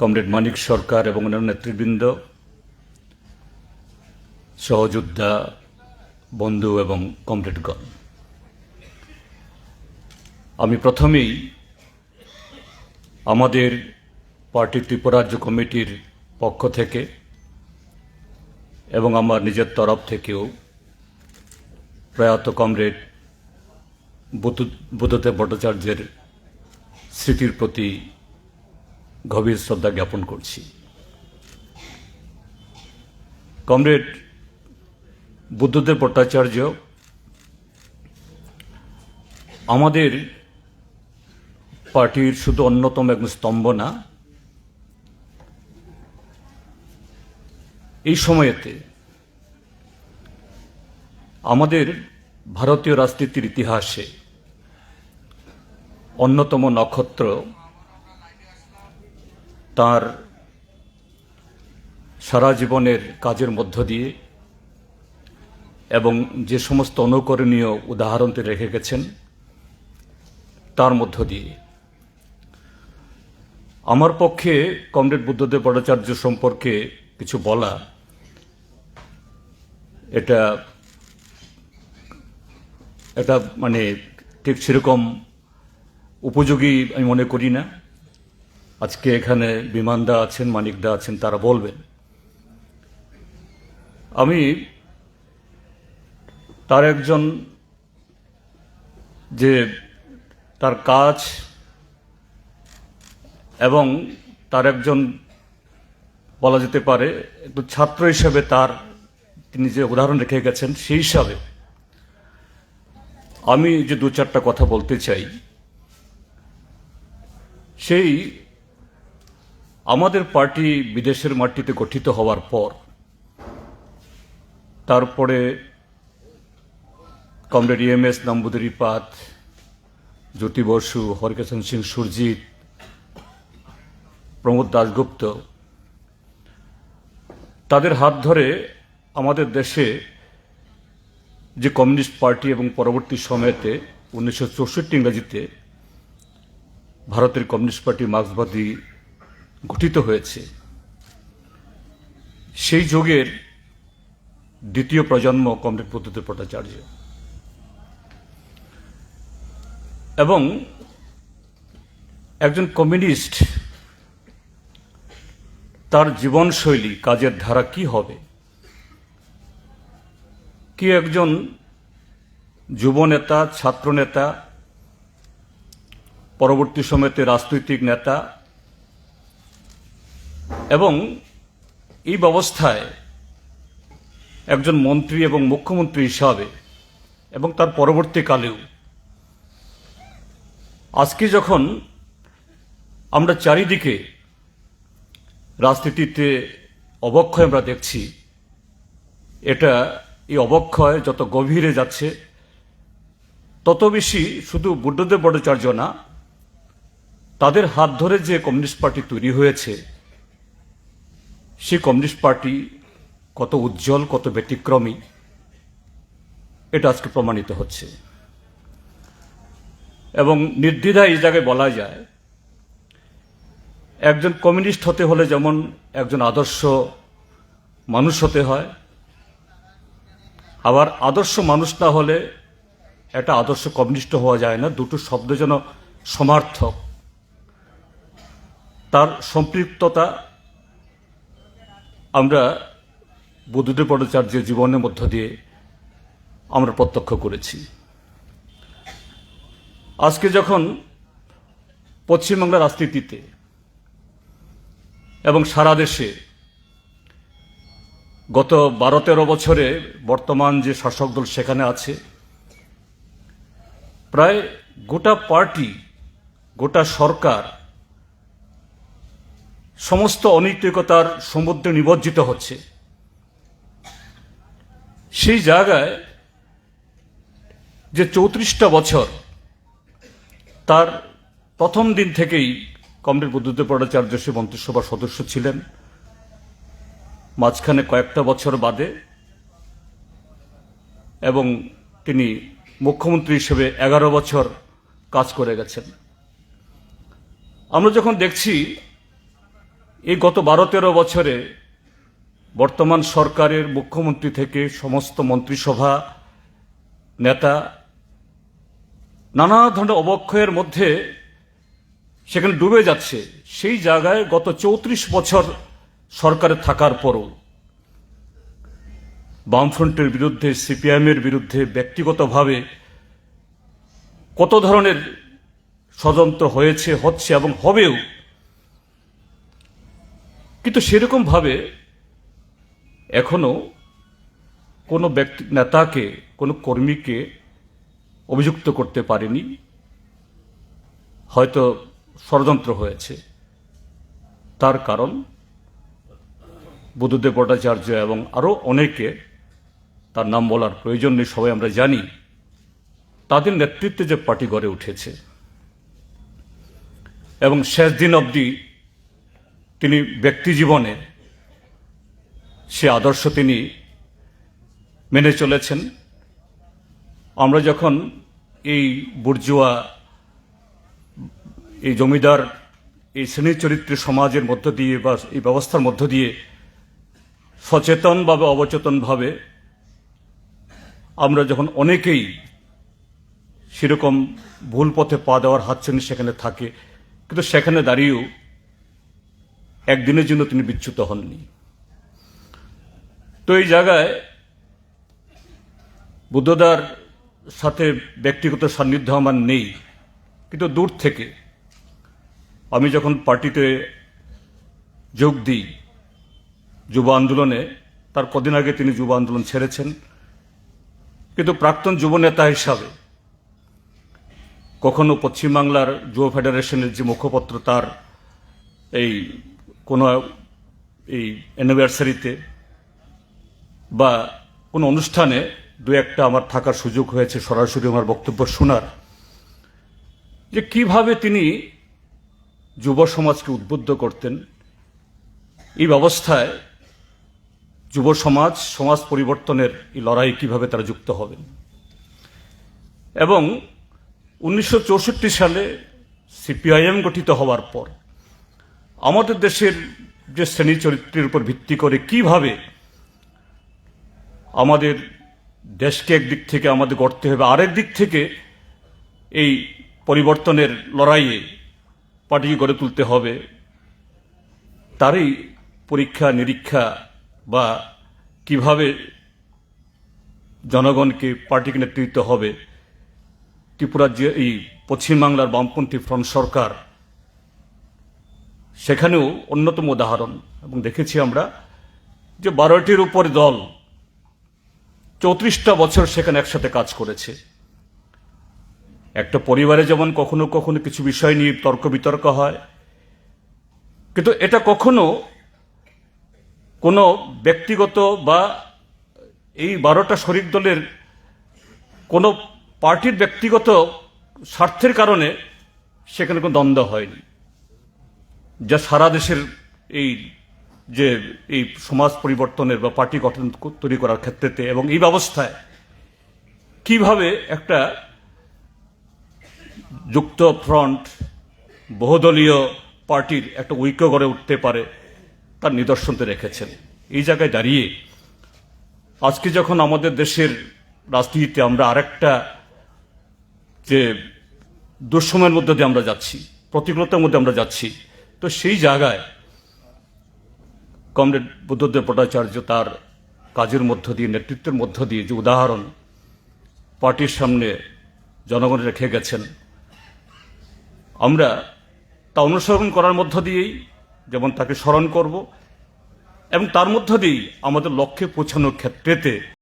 Comrade মানিক সরকার এবং অন্যান্য নেতৃবৃন্দ, সহযোদ্ধা, বন্ধু এবং কমরেডগণ। আমি প্রথমেই আমাদের পার্টি ত্রিপরাজ্য কমিটির পক্ষ থেকে এবং আমার নিজের তরফ থেকেও প্রয়াত কমরেড বুদ্ধ- বুদ্ধদেব ভট্টাচার্যের স্মৃতির প্রতি গভীর শ্রদ্ধা জ্ঞাপন করছি। কমরেড, বুদ্ধদেব ভট্টাচার্য, আমাদের পার্টির শুধু অন্যতম একজন স্তম্ভ না, এই সময়েতে আমাদের ভারতীয় রাজনীতির ইতিহাসে অন্যতম নক্ষত্র তার সারা জীবনের কাজের মধ্য দিয়ে এবং যে সমস্ত অনুকরণীয় উদাহরণ তিনি রেখে গেছেন, তার মধ্য দিয়ে। আমার পক্ষে কমরেড বুদ্ধদেব ভট্টাচার্য সম্পর্কে কিছু বলা, এটা এটা মানে ঠিক সেরকম উপযোগী আমি মনে করি না। আজকে এখানে বিমানদা আছেন, মানিকদা আছেন, তারা বলবেন। আমি তার একজন যে তার কাজ এবং তার একজন বলা যেতে পারে একটু ছাত্র হিসেবে তার তিনি যে উদাহরণ রেখে গেছেন, সেই হিসাবে আমি যে দু চারটা কথা বলতে চাই, সেই আমাদের পার্টি বিদেশের মাটিতে গঠিত হওয়ার পর, তারপরে কমরেড ইএমএস, নম্বুদরি পাত জ্যোতি বসু হরিকেশন সিং, সুরজিৎ, প্রমোদ দাশগুপ্ত, তাদের হাত ধরে আমাদের দেশে যে কমিউনিস্ট পার্টি এবং পরবর্তী সময়েতে উনিশশো চৌষট্টি ইংরাজিতে ভারতের কমিউনিস্ট পার্টি মার্ক্সবাদী গঠিত হয়েছে। সেই যুগের দ্বিতীয় প্রজন্ম কমরেড বুদ্ধদেব ভট্টাচার্য। এবং একজন কমিউনিস্ট, তার জীবনশৈলী, কাজের ধারা কি হবে? কি একজন যুব নেতা ছাত্র পরবর্তী সময়তে রাজনৈতিক নেতা এবং এই ব্যবস্থায় একজন মন্ত্রী এবং মুখ্যমন্ত্রী হিসাবে এবং তার পরবর্তীকালেও আজকে যখন আমরা চারিদিকে রাজনীতিতে অবক্ষয় আমরা দেখছি, এটা এই অবক্ষয় যত গভীরে যাচ্ছে, তত বেশি শুধু বুদ্ধদেব ভট্টাচার্য না, তাদের হাত ধরে যে কমিউনিস্ট পার্টি তৈরি হয়েছে সেই কমিউনিস্ট পার্টি কত উজ্জ্বল, কত ব্যতিক্রমী, এটা আজকে প্রমাণিত হচ্ছে। এবং নির্দ্বিধায় এই জায়গায় বলা যায়, একজন কমিউনিস্ট হতে হলে যেমন একজন আদর্শ মানুষ হতে হয়, আবার আদর্শ মানুষ না হলে একটা আদর্শ কমিউনিস্ট হওয়া যায় না। দুটো শব্দ যেন সমার্থক। তার সম্পৃক্ততা আমরা বুদ্ধদেব ভট্টাচার্যের জীবনের মধ্য দিয়ে আমরা প্রত্যক্ষ করেছি। আজকে যখন পশ্চিমবাংলার রাজনীতিতে এবং সারা দেশে গত বারো তেরো বছরে বর্তমান যে শাসক দল সেখানে আছে, প্রায় গোটা পার্টি, গোটা সরকার সমস্ত অনৈতিকতার সমুদ্রে নিমজ্জিত হচ্ছে। সেই জায়গায় যে চৌত্রিশটা বছর তার প্রথম দিন থেকেই কমরেড বুদ্ধদেব ভট্টাচার্য সে মন্ত্রিসভার সদস্য ছিলেন। মাঝখানে কয়েকটা বছর বাদে এবং তিনি মুখ্যমন্ত্রী হিসেবে এগারো বছর কাজ করে গেছেন। আমরা যখন দেখছি এই গত বারো তেরো বছরে বর্তমান সরকারের মুখ্যমন্ত্রী থেকে সমস্ত মন্ত্রিসভা, নেতা, নানা ধরনের অবক্ষয়ের মধ্যে সেখানে ডুবে যাচ্ছে। সেই জায়গায় গত চৌত্রিশ বছর সরকারে থাকার পরও বামফ্রন্টের বিরুদ্ধে, সিপিআইএমের বিরুদ্ধে ব্যক্তিগতভাবে কত ধরনের ষড়যন্ত্র হয়েছে, হচ্ছে এবং হবেও কিন্তু সেরকম ভাবে এখনও কোনো ব্যক্তি, নেতাকে, কোনো কর্মীকে অভিযুক্ত করতে পারেনি। হয়তো ষড়যন্ত্র হয়েছে। তার কারণ বুদ্ধদেব ভট্টাচার্য এবং আরও অনেকে, তার নাম বলার প্রয়োজন নেই, সবাই আমরা জানি, তাদের নেতৃত্বে যে পার্টি গড়ে উঠেছে। এবং শেষ দিন অবধি তিনি ব্যক্তি জীবনে সে আদর্শ তিনি মেনে চলেছেন। আমরা যখন এই বুর্জুয়া, এই জমিদার, এই শ্রেণি চরিত্রের সমাজের মধ্য দিয়ে বা এই ব্যবস্থার মধ্য দিয়ে সচেতনভাবে, অবচেতনভাবে আমরা যখন অনেকেই সেরকম ভুল পথে পা দেওয়ার হাতছানি সেখানে থাকে, কিন্তু সেখানে দাঁড়িয়েও একদিনের জন্য তিনি বিচ্যুত হননি। তো এই জায়গায় বুদ্ধদার সাথে ব্যক্তিগত সান্নিধ্য আমার নেই, কিন্তু দূর থেকে আমি যখন পার্টিতে যোগ দিই যুব আন্দোলনে, তার কদিন আগে তিনি যুব আন্দোলন ছেড়েছেন, কিন্তু প্রাক্তন যুব নেতা হিসাবে কখনো পশ্চিমবাংলার যুব ফেডারেশনের যে মুখপত্র, তার এই কোনো এই অ্যানিভার্সারিতে বা কোনো অনুষ্ঠানে দু একটা আমার থাকার সুযোগ হয়েছে, সরাসরি আমার বক্তব্য শোনার, যে কীভাবে তিনি যুব সমাজকে উদ্বুদ্ধ করতেন। এই ব্যবস্থায় যুব সমাজ সমাজ পরিবর্তনের এই লড়াই কীভাবে তারা যুক্ত হবেন। এবং উনিশশো চৌষট্টি সালে সিপিআইএম গঠিত হওয়ার পর আমাদের দেশের যে শ্রেণি চরিত্রের উপর ভিত্তি করে কীভাবে আমাদের দেশকে একদিক থেকে আমাদের গড়তে হবে, আরেক দিক থেকে এই পরিবর্তনের লড়াইয়ে পার্টিকে গড়ে তুলতে হবে, তারই পরীক্ষা, নিরীক্ষা বা কীভাবে জনগণকে পার্টিকে নেতৃত্ব হবে ত্রিপুরার যে এই পশ্চিমবাংলার বামপন্থী ফ্রন্ট সরকার সেখানেও অন্যতম উদাহরণ। এবং দেখেছি আমরা যে বারোটির উপর দল চৌত্রিশটা বছর সেখানে একসাথে কাজ করেছে। একটা পরিবারে যেমন কখনো কখনো কিছু বিষয় নিয়ে তর্ক বিতর্ক হয়, কিন্তু এটা কখনো কোনো ব্যক্তিগত বা এই বারোটা শরিক দলের কোনো পার্টির ব্যক্তিগত স্বার্থের কারণে সেখানে কোনো দ্বন্দ্ব হয়নি। যা সারা দেশের এই যে, এই সমাজ পরিবর্তনের বা পার্টি গঠন তৈরি করার ক্ষেত্রেতে এবং এই ব্যবস্থায় কীভাবে একটা যুক্ত ফ্রন্ট, বহুদলীয় পার্টির একটা ঐক্য গড়ে উঠতে পারে, তার নিদর্শনতে রেখেছেন। এই জায়গায় দাঁড়িয়ে আজকে যখন আমাদের দেশের রাজনীতিতে আমরা আরেকটা যে দুঃসময়ের মধ্যে দিয়ে আমরা যাচ্ছি, প্রতিকূলতার মধ্যে আমরা যাচ্ছি তো সেই জায়গায় কমরেড বুদ্ধদেব ভট্টাচার্য তার কাজের মধ্য দিয়ে, নেতৃত্বের মধ্য দিয়ে যে উদাহরণ পার্টির সামনে জনগণ রেখে গেছেন, আমরা তা অনুসরণ করার মধ্য দিয়েই যেমন তাকে স্মরণ করব এবং তার মধ্য দিয়েই আমাদের লক্ষ্যে পৌঁছানোর ক্ষেত্রেতে